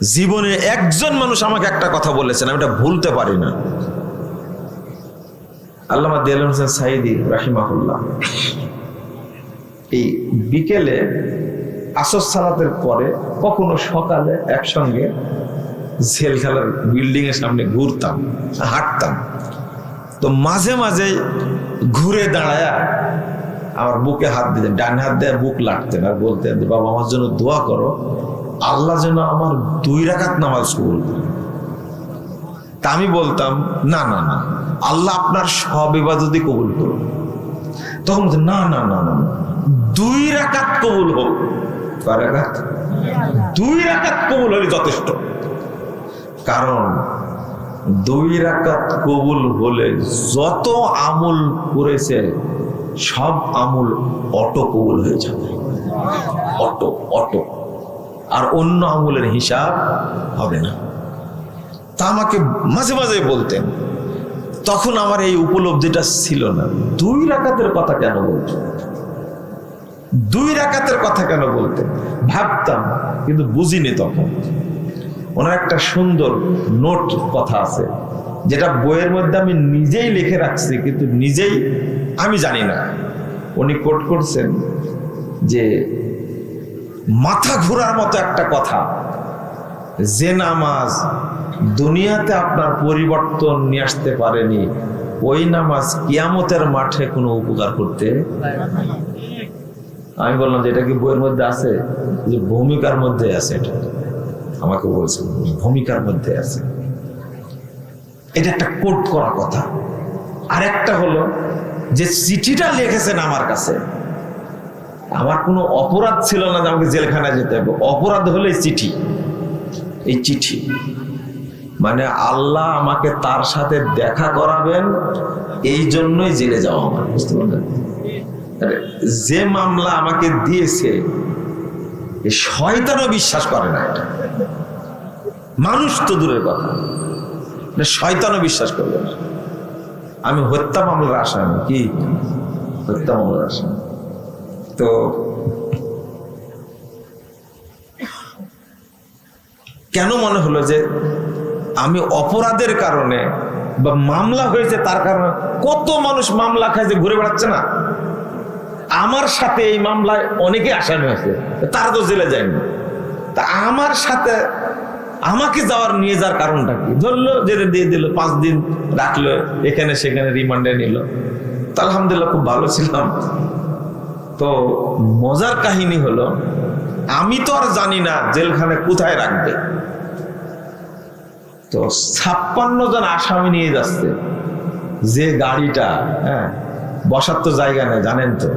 জীবনে একজন মানুষ আমাকে একটা কথা বলেছেন, আমি এটা ভুলতে পারি না। আল্লামা দেল হোসেন সাইদি রাহিমাহুল্লাহ, এই বিকেলে আসর সালাতের পরে কখনো সকালে একসঙ্গে ঝেল খেলার বিল্ডিং এর সামনে ঘুরতাম, হাঁটতাম। তো মাঝে মাঝে ঘুরে দাঁড়ায়া আমার বুকে হাত দিতেন ডান হাত দিয়ে বুক লাগতেন আর বলতেন বাবা, আমার জন্য দোয়া করো আল্লাহ যেন আমার দুই রাকাত নামাজ কবুল তা আমি বলতাম, না না না, আল্লাহ আপনার সব ইবাদতই কবুল করুন। তখন না না না না দুই রাকাত কবুল হোক। কয় দুই রাকাত কবুল হলে যথেষ্ট। কারণ দুই রাকাত কবুল হলে যত আমল করেছে, সব আমল অটো কবুল হয়ে যাবে। Auto auto. আর অন্য আমলের হিসাব হবে না। তা আমাকে মাঝে মাঝে বলতেন, তখন আমার এই উপলব্ধিটা ছিল না। দুই রাকাতের কথা কেন বলতেন? দুই রাকাতের কথা কেন বলতেন? ভাবতাম, কিন্তু বুঝিনি তখন। ওনার একটা সুন্দর নোট কথা আছে, যেটা বইয়ের মধ্যে আমি নিজেই লিখে রাখছি, কিন্তু নিজেই আমি জানি না। উনি কোট করছেন যে মাথা ঘোরার মতো একটা কথা। যে নামাজ দুনিয়াতে আপনার পরিবর্তন নিয়ে আসতে পারেনি, ওই নামাজ কিয়ামতের মাঠে কোনো উপকার করতে আমি বললাম যে এটা কি বইয়ের মধ্যে আছে? যে ভূমিকার মধ্যে আছে এটা। আমাকে বলছে, ভূমিকার মধ্যে আছে। এটা একটা কোট করা কথা। আর একটা হলো যে চিঠিটা লিখেছেন আমার কাছে। আমার কোনো অপরাধ ছিল না যে আমাকে জেলখানায় যেতে হবে। অপরাধ হলো চিঠি। এই চিঠি। মানে আল্লাহ আমাকে তার সাথে দেখা করাবেন, এই জন্যই জেলে যাওয়া আমার বুঝতে পারলেন? যে মামলা আমাকে দিয়েছে শয়তানও বিশ্বাস করে না এটা। মানুষ তো দূরের কথা। শয়তানও বিশ্বাস করবে না। আমি হত্যা মামলার আসামি, কি? হত্যা মামলার আসামি। তো কেন মনে হলো যে আমি অপরাধের কারণে বা মামলা হয়েছে তার কারণে কত মানুষ মামলা যে ঘুরে বেড়াচ্ছে না? আমার সাথে এই মামলায় অনেকে আসামি হয়েছে তারা তো জেলে যায়নি। তা আমার সাথে আমাকে যাওয়ার নিয়ে যাওয়ার কারণটা কি? ধরলো যেতে দিয়ে দিল, পাঁচ দিন রাখল, এখানে সেখানে রিমান্ডে নিল। আলহামদুলিল্লাহ খুব ভালো ছিলাম। তো মজার কাহিনী হলো, আমি তো আর জানি না জেলখানে কোথায় রাখবে। তো ছাপ্পান্ন জন আসামি নিয়ে যাচ্ছে যে গাড়িটা হ্যাঁ বসার তো জায়গা নেই, জানেন তো।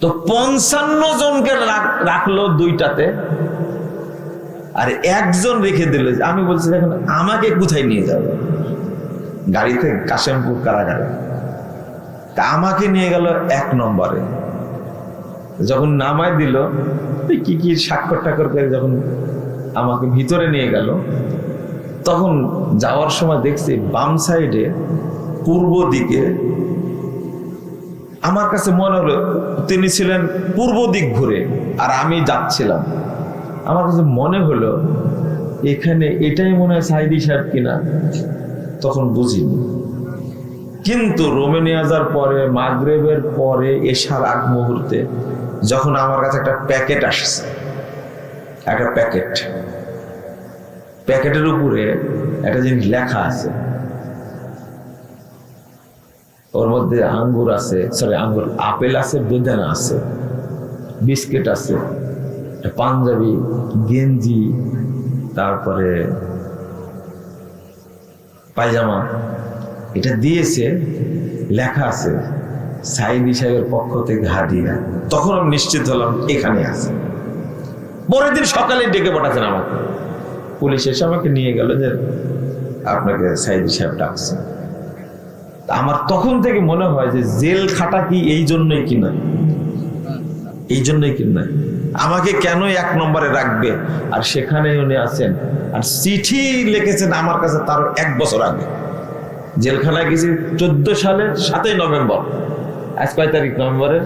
তো পঞ্চান্ন জনকে রাখ- রাখল দুইটাতে, আর একজন রেখে দিল, আমি বলছি, দেখুন, আমাকে কোথায় নিয়ে যাবে? গাড়িতে কাশেমপুর কারাগারে। তা আমাকে নিয়ে গেল এক নম্বরে। যখন নামায় দিল কি কি স্বাক্ষর টাক্ষর করে যখন আমাকে ভিতরে নিয়ে গেল, তখন যাওয়ার সময় দেখছি বাম সাইডে পূর্ব দিকে আমার কাছে মনে হলো তিনি ছিলেন পূর্ব দিক ঘুরে আর আমি যাচ্ছিলাম। আমার কাছে মনে হলো এখানে এটাই মনে হয় সাইদি সাহেব কিনা, তখন বুঝিনি। কিন্তু রোমে নিয়ে যাওয়ার পরে, মাগরেবের পরে এসার আগ মুহূর্তে যখন আমার কাছে একটা প্যাকেট আসছে, একটা প্যাকেট, প্যাকেটের উপরে একটা জিনিস লেখা আছে। ওর মধ্যে আঙ্গুর আছে সরি আঙ্গুর, আপেল আছে, বেদানা আছে, বিস্কিট আছে পাঞ্জাবি, গেঞ্জি, তারপরে পায়জামা এটা দিয়েছে, লেখা আছে সাইদি সাহেবের পক্ষ থেকে হাদিয়া। তখন আমি নিশ্চিত হলাম এখানে আছে। পরের দিন সকালে ডেকে পাঠাচ্ছেন আমাকে। পুলিশ এসে আমাকে নিয়ে গেল যে আপনাকে সাইদি সাহেব ডাকছে। আমার তখন থেকে মনে হয় যে জেল খাটা কি এই জন্যই কিনা এই জন্যই কি কিনা আমাকে কেন এক নম্বরে রাখবে? আর সেখানে উনি আছেন। আর চিঠি লিখেছেন আমার কাছে তার এক বছর আগে। জেলখানায় গেছি চোদ্দ সালের সাতই নভেম্বর। আজ কয় তারিখ নভেম্বরের?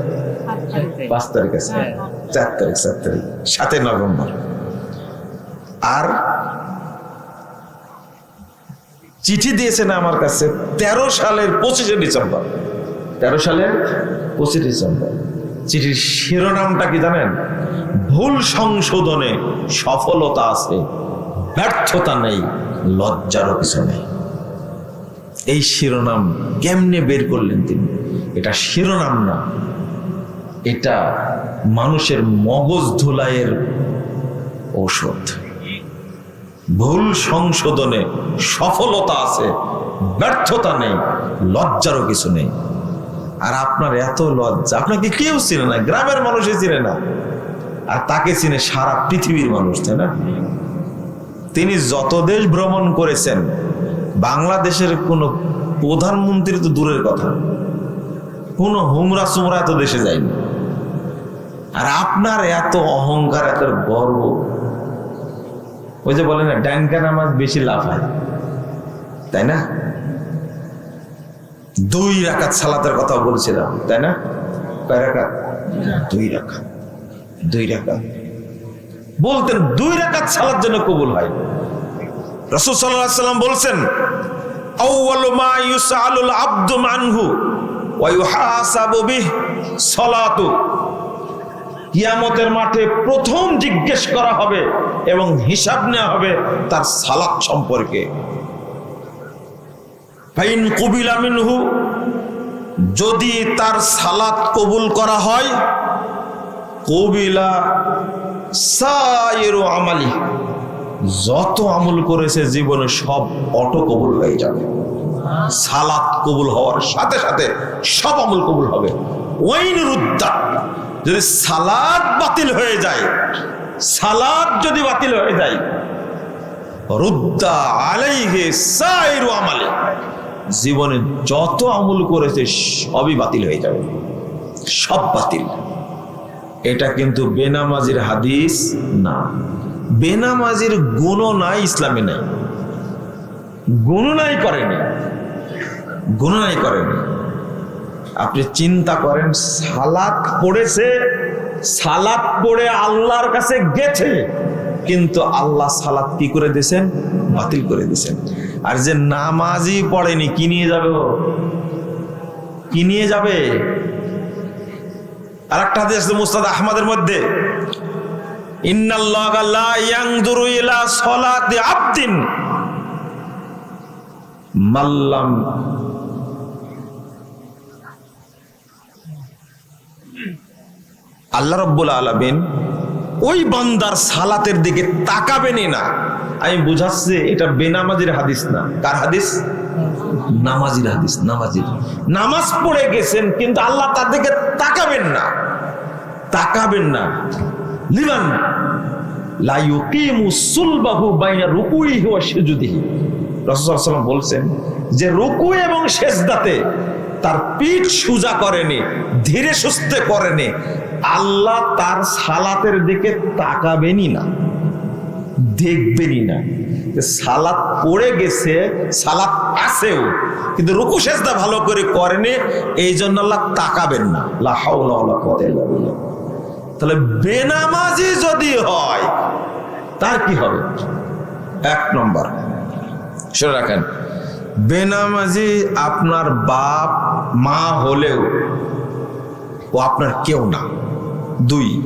পাঁচ তারিখ আছে। চার তারিখ চার তারিখ। সাতই নভেম্বর। আর চিঠি দিয়েছেন আমার কাছে তেরো সালের পঁচিশে ডিসেম্বর। তেরো সালের পঁচিশে ডিসেম্বর। চিঠির শিরোনামটা কি জানেন? ভুল সংশোধনে সফলতা আছে ব্যর্থতা নেই লজ্জারও কিছু নেই। এই শিরোনাম কেমনে বের করলেন তিনি? এটা শিরোনাম না, এটা মানুষের মগজ ধুলাইয়ের ঔষধ। ভুল সংশোধনে সফলতা আছে, ব্যর্থতা নেই, লজ্জারও কিছু নেই। আর আপনার এত লজ্জা, আপনাকে কেউ চিনে না, গ্রামের মানুষই চিনে না। আর তাকে চিনে সারা পৃথিবীর মানুষ, তাই না? তিনি যত দেশ ভ্রমণ করেছেন বাংলাদেশের কোন প্রধানমন্ত্রী তো দূরের কথা। কোন হুমরা সুমরা এত দেশে যায়নি। আর আপনার এত অহংকার, এত গর্ব। ওই যে বলে না ড্যাঙ্কা নামাজ বেশি লাভ হয়। তাই না? দুই রাকাত সালাতের কথা বলছিলাম, তাই না? কয় রাকাত? দুই রাকাত। দুই রাকাত। বলতেন দুই রাকাত সালাত যেন কবুল হয়। রসুল সাল্লাল্লাহু সাল্লাম বলছেন আউয়ালু মা ইউসআলুল আবদু মানহু ওয়া ইউহাসাবু বিহ সালাতু। কিয়ামতের মাঠে প্রথম জিজ্ঞেস করা হবে এবং হিসাব নেওয়া হবে তার সালাত সম্পর্কে। ফাইন কবিলা মিনহু, যদি তার সালাত কবুল করা হয়, কবিলা সাইরু আমালি যত আমল করেছে জীবনে সব অটো কবুল হয়ে যাবে। সালাত কবুল হওয়ার সাথে সাথে সব আমল কবুল হবে। ওয়াইন রুদ্দা যদি সালাদ বাতিল হয়ে যায় সালাদ যদি বাতিল হয়ে যায়, রুদ্দা আলাইহে সাইরু আমালে। জীবনে যত আমল করেছে সবই বাতিল হয়ে যাবে। সব বাতিল। এটা কিন্তু বেনামাজির হাদিস না। বেনামাজির গুণনাই ইসলামে নাই। গুণনাই করেনি। গুণনাই করেনি। আপনি চিন্তা করেন, সালাত পড়েছে, সালাত পড়ে আল্লাহর কাছে গেছে, কিন্তু আল্লাহ সালাত কি করে দিয়েছেন? বাতিল করে দিয়েছেন। আর যে নামাজই পড়েনি, কি নিয়ে যাবে? কি নিয়ে যাবে? আর একটা হাদিস মুস্তাদ আহমদের মধ্যে। মাল্লাম আল্লাহ রব্বুল আলামিন ওই বান্দার সালাতের দিকে তাকাবেনই না। আমি বুঝাচ্ছি, এটা বেনামাজির হাদিস না। কার হাদিস? নামাজির হাদিস, নামাজির। নামাজ পড়ে গেছেন, কিন্তু আল্লাহ তার দিকে তাকাবেন না। তাকাবেন না। লিমান বলছেন যে রুকু এবং সেজদাতে তার পিঠ সুজা করেনি, ধীরে সুস্থে করেনি। আল্লাহ তার সালাতের দিকে তাকাবেনই না, দেখবেনই না। সালাত পড়ে গেছে, সালাত আছেও, কিন্তু রুকু সেজদা ভালো করে করেনি এই জন্য আল্লাহ তাকাবেন না। লা হাওলা তাহলে বেনামাজি যদি হয়, তার কি হবে? এক নম্বর। শুনে রাখেন, বেনামাজি আপনার বাপ, মা হলেও ও আপনার কেউ না। দুই,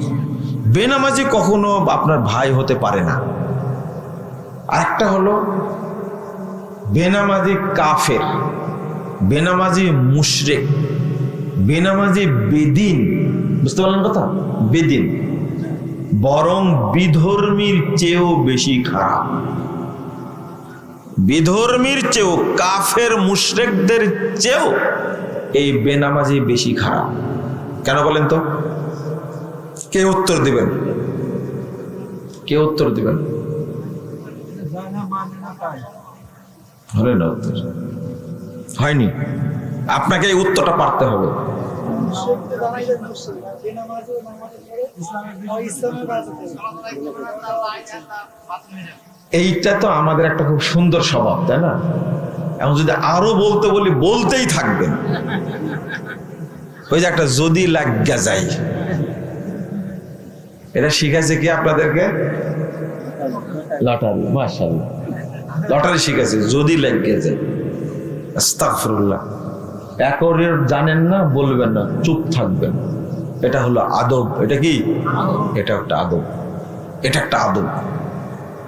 বেনামাজি কখনো আপনার ভাই হতে পারে না। আরেকটা হলো, বেনামাজি কাফের, বেনামাজি মুশরেক, বেনামাজি বেদিন বুঝতে পারলেন কথা? বেদিন। বরং বিধর্মীর চেয়েও বেশি খারাপ। বিধর্মীর চেয়েও, কাফের মুশরেকদের চেয়েও এই বেনামাজি বেশি খারাপ। কেন বলেন তো? কে উত্তর দিবেন? কে উত্তর দিবেন? হয়নি। আপনাকে এই উত্তরটা পারতে হবে। এইটা তো আমাদের একটা খুব সুন্দর স্বভাব তাই না? এখন যদি আরও বলতে বলি বলতেই থাকবেন ওই যে একটা যদি লাগা যায়। এটা শিখাইছে কি আপনাদেরকে? লটারি মাশাআল্লাহ। লটারি শিখেছে যদি লেগে যায়। আস্তাগফিরুল্লাহ। একরের জানেন না বলবেন না চুপ থাকবেন। এটা হলো আদব। এটা কি? এটা একটা আদব। এটা একটা আদব।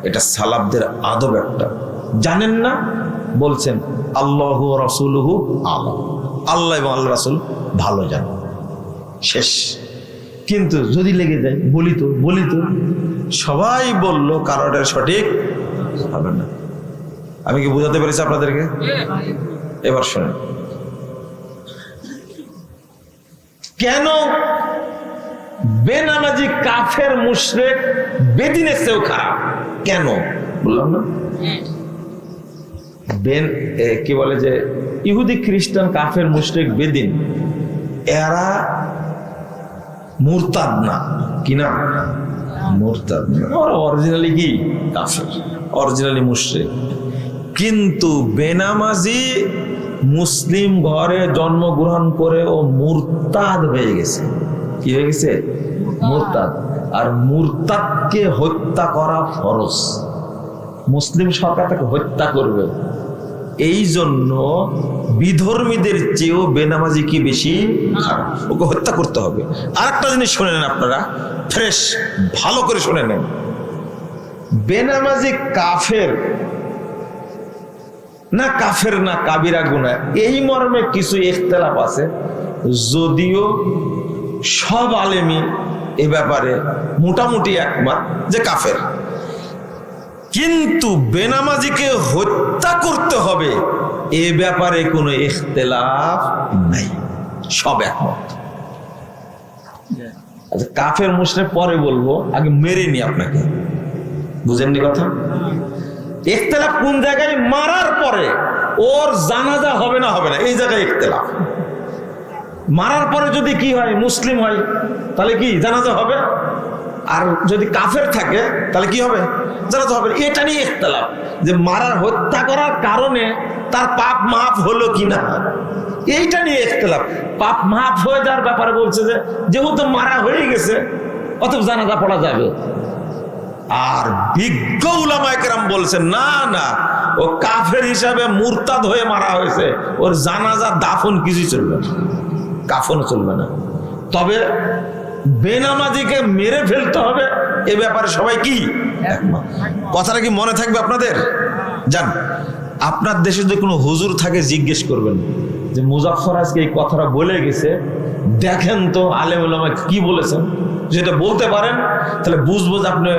এটা সালাবদের আদব একটা। জানেন না বলছেন আল্লাহ রসুলহু আল্লাহ আল্লাহ এবং আল্লাহ রাসুল ভালো জান শেষ। কিন্তু যদি লেগে যায় বলি তো বলি তো সবাই বলল কারোটা সঠিক? হবে না। আমি কি বুঝাতে পেরেছি আপনাদেরকে? এবার শুনেন। কেন বেনামাজি কাফের মুশরেক বেদিনের চেয়েও খারাপ? কেন? বললাম না। বেন কি বলে যে, ইহুদি খ্রিস্টান কাফের মুশরেক বেদিন, এরা মুরতাদ না। কি না? মুরতাদ না। ওরা অরিজিনালি কি? কাফের। অরিজিনালি মুশরেক। কিন্তু বেনামাজি মুসলিম ঘরে জন্মগ্রহণ করে ও মুরতাদ হয়ে গেছে। কি হয়ে গেছে? মুরতাদ। আর মুরতাদকে হত্যা করা ফরজ। মুসলিম সরকার তাকে হত্যা করবে। এই জন্য বিধর্মীদের চেয়েও বেনামাজি কি বেশি খারাপ? ওকে হত্যা করতে হবে। আর একটা জিনিস শুনে নেন আপনারা। ফ্রেশ ভালো করে শুনে নেন। বেনামাজি কাফের না কাফের, না কাবিরা গুনা এই মর্মে কিছু ইখতলাফ আছে। যদিও সব আলেমি এ ব্যাপারে মোটামুটি একমত যে কাফের। কিন্তু বেনামাজিকে হত্যা করতে হবে, এ ব্যাপারে কোনো ইখতলাফ নাই। সব একমত। আচ্ছা কাফের মুসলিম পরে বলব, আগে মেরে নি আপনাকে। বুঝেননি কথা? ইখতলাফ কোন জায়গায় মারার পরে ওর জানাজা হবে না হবে না, এই জায়গায় ইখতলাফ। মারার পরে যদি কি হয়, মুসলিম হয়, তাহলে কি জানাজা হবে? আর যদি কাফের থাকে, তাহলে কি হবে? জানাজা হবে এটা নিয়ে ইখতলাফ। যে মারার হত্যা করার কারণে তার পাপ মাফ হলো কি না এইটা নিয়ে ইখতলাফ। পাপ মাফ হয়ে যাওয়ার ব্যাপারে বলছে যে, যেহেতু মারা হয়ে গেছে, অতএব জানাজা পড়া যাবে। আর বিজ্ঞ উলামায়কেরাম বলছেন, না না, ও কাফের হিসাবে মুরতাদ হয়ে মারা হয়েছে। ওর জানাজা দাফন কিছুই চলবে না। কাফন চলবে না। তবে বেনামাজিকে মেরে ফেলতে হবে, এ ব্যাপারে সবাই কি। কথাটা কি মনে থাকবে আপনাদের? জান আপনার দেশে যদি কোনো হুজুর থাকে, জিজ্ঞেস করবেন যে মুজাফর আজকে এই কথাটা বলে গেছে, দেখেন তো আলেম কি বলেছেন? যেটা বলতে পারেন, তাহলে বুঝব যে আপনি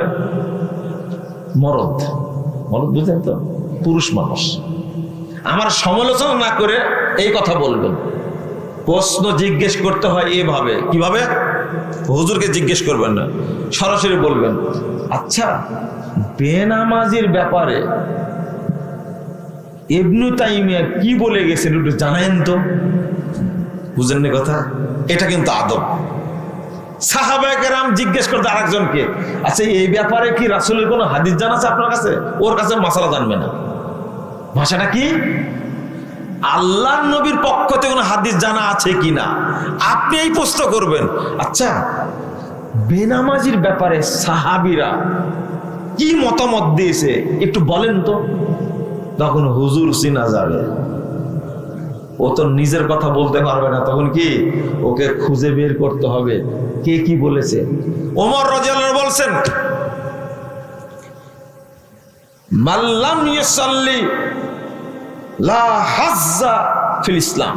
মরদ। মরদ বুঝলেন তো? পুরুষ মানুষ। আমার সমালোচনা না করে এই কথা বলবেন। প্রশ্ন জিজ্ঞেস করতে হয় এভাবে। কীভাবে? হুজুরকে জিজ্ঞেস করবেন না। সরাসরি বলবেন আচ্ছা বেনামাজির ব্যাপারে ইবনু তাইমিয়া কি বলে গেছেন একটু জানেন তো? বুঝেননি কথা? এটা কিন্তু আদব। সাহাবাহাম জিজ্ঞেস করতে আরেকজনকে আচ্ছা এই ব্যাপারে কি রাসুলের কোনো হাদিস জানা আছে আপনার কাছে? ওর কাছে জানবে না। ভাষাটা কি? আল্লাহ নবীর পক্ষ থেকে কোনো হাদিস জানা আছে কিনা আপনি এই প্রশ্ন করবেন আচ্ছা বেনামাজির ব্যাপারে সাহাবিরা কি মতামত দিয়েছে? একটু বলেন তো। তখন হুজুর সিনা যাবে ও তো নিজের কথা বলতে পারবে না, তখন কি ওকে খুঁজে বের করতে হবে? কে কি বলেছে? ওমর রাজিয়াল বলছেন মাল্লাম ইয়াসাল্লি লা হাজ্জা ফিল ইসলাম।